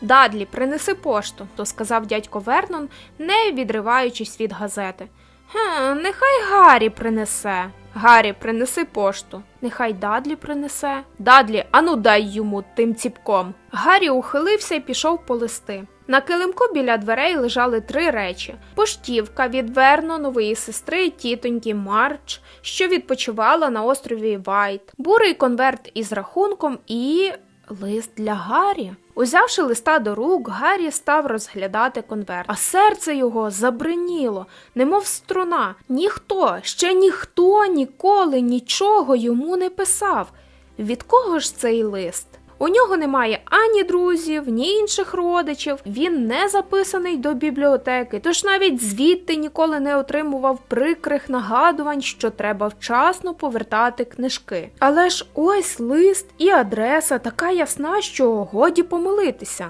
Дадлі, принеси пошту, то сказав дядько Вернон, не відриваючись від газети. Хм, нехай Гаррі принесе. Гаррі, принеси пошту. Нехай Дадлі принесе. Дадлі, ану дай йому тим ціпком. Гаррі ухилився і пішов по листи. На килимку біля дверей лежали три речі: поштівка від Вернонової сестри тітоньки Марч, що відпочивала на острові Вайт, бурий конверт із рахунком і лист для Гаррі. Узявши листа до рук, Гаррі став розглядати конверт, а серце його забриніло, немов струна. Ніхто, ще ніхто ніколи нічого йому не писав. Від кого ж цей лист? У нього немає ані друзів, ні інших родичів. Він не записаний до бібліотеки, тож навіть звідти ніколи не отримував прикрих нагадувань, що треба вчасно повертати книжки. Але ж ось лист і адреса така ясна, що годі помилитися.